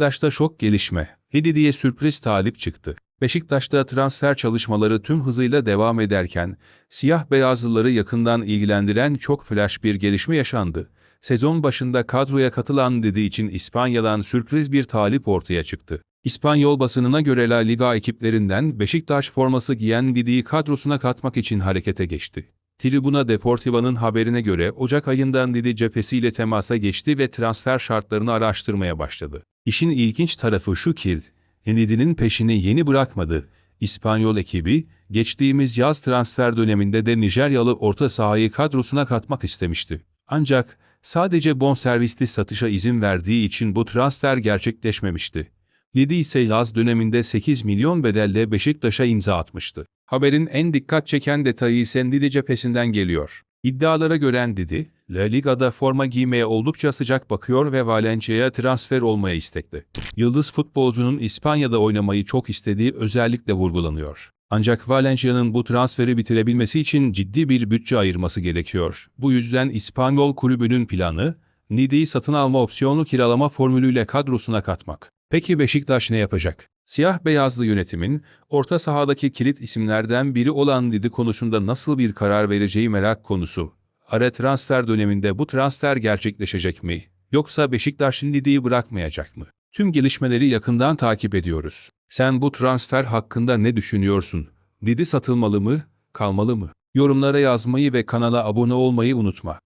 Beşiktaş'ta şok gelişme. Hedidi'ye sürpriz talip çıktı. Beşiktaş'ta transfer çalışmaları tüm hızıyla devam ederken, siyah beyazlıları yakından ilgilendiren çok flash bir gelişme yaşandı. Sezon başında kadroya katılan Didi için İspanya'dan sürpriz bir talip ortaya çıktı. İspanyol basınına göre La Liga ekiplerinden Beşiktaş forması giyen Didi'yi kadrosuna katmak için harekete geçti. Tribuna Deportiva'nın haberine göre Ocak ayından Didi cephesiyle temasa geçti ve transfer şartlarını araştırmaya başladı. İşin ilginç tarafı şu ki, Didi'nin peşini yeni bırakmadı. İspanyol ekibi, geçtiğimiz yaz transfer döneminde de Nijeryalı orta sahayı kadrosuna katmak istemişti. Ancak sadece bonservisli satışa izin verdiği için bu transfer gerçekleşmemişti. Lidi ise yaz döneminde 8 milyon bedelle Beşiktaş'a imza atmıştı. Haberin en dikkat çeken detayı ise Didi cephesinden geliyor. İddialara göre Didi, La Liga'da forma giymeye oldukça sıcak bakıyor ve Valencia'ya transfer olmaya istekli. Yıldız futbolcunun İspanya'da oynamayı çok istediği özellikle vurgulanıyor. Ancak Valencia'nın bu transferi bitirebilmesi için ciddi bir bütçe ayırması gerekiyor. Bu yüzden İspanyol kulübünün planı, Nidi'yi satın alma opsiyonu kiralama formülüyle kadrosuna katmak. Peki Beşiktaş ne yapacak? Siyah beyazlı yönetimin, orta sahadaki kilit isimlerden biri olan Didi konusunda nasıl bir karar vereceği merak konusu. Ara transfer döneminde bu transfer gerçekleşecek mi? Yoksa Beşiktaş Didi'yi bırakmayacak mı? Tüm gelişmeleri yakından takip ediyoruz. Sen bu transfer hakkında ne düşünüyorsun? Didi satılmalı mı, kalmalı mı? Yorumlara yazmayı ve kanala abone olmayı unutma.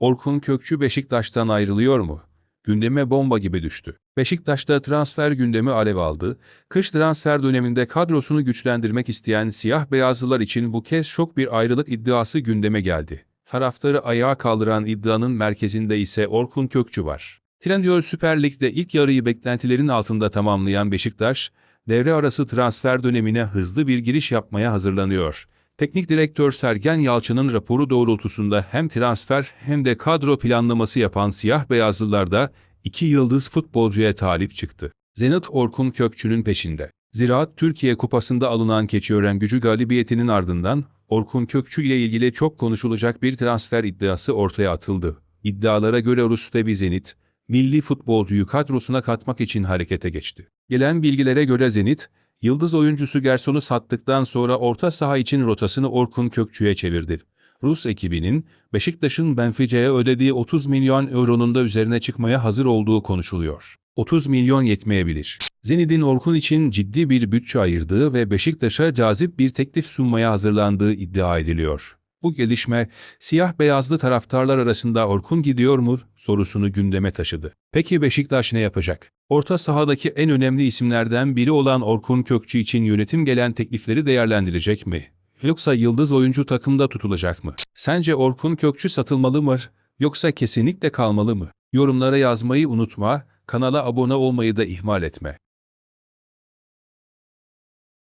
Orkun Kökçü Beşiktaş'tan ayrılıyor mu? Gündeme bomba gibi düştü. Beşiktaş'ta transfer gündemi alev aldı. Kış transfer döneminde kadrosunu güçlendirmek isteyen siyah beyazlılar için bu kez şok bir ayrılık iddiası gündeme geldi. Taraftarı ayağa kaldıran iddianın merkezinde ise Orkun Kökçü var. Trendyol Süper Lig'de ilk yarıyı beklentilerin altında tamamlayan Beşiktaş, devre arası transfer dönemine hızlı bir giriş yapmaya hazırlanıyor. Teknik direktör Sergen Yalçın'ın raporu doğrultusunda hem transfer hem de kadro planlaması yapan siyah beyazlılar da iki yıldız futbolcuya talip çıktı. Zenit Orkun Kökçü'nün peşinde. Ziraat Türkiye Kupası'nda alınan Keçiören gücü galibiyetinin ardından Orkun Kökçü ile ilgili çok konuşulacak bir transfer iddiası ortaya atıldı. İddialara göre Rus'ta Zenit, milli futbolcuyu kadrosuna katmak için harekete geçti. Gelen bilgilere göre Zenit, Yıldız oyuncusu Gerson'u sattıktan sonra orta saha için rotasını Orkun Kökçü'ye çevirdi. Rus ekibinin Beşiktaş'ın Benfica'ya ödediği 30 milyon euronun da üzerine çıkmaya hazır olduğu konuşuluyor. 30 milyon yetmeyebilir. Zenit'in Orkun için ciddi bir bütçe ayırdığı ve Beşiktaş'a cazip bir teklif sunmaya hazırlandığı iddia ediliyor. Bu gelişme, siyah beyazlı taraftarlar arasında Orkun gidiyor mu sorusunu gündeme taşıdı. Peki Beşiktaş ne yapacak? Orta sahadaki en önemli isimlerden biri olan Orkun Kökçü için yönetim gelen teklifleri değerlendirecek mi? Yoksa yıldız oyuncu takımda tutulacak mı? Sence Orkun Kökçü satılmalı mı? Yoksa kesinlikle kalmalı mı? Yorumlara yazmayı unutma, kanala abone olmayı da ihmal etme.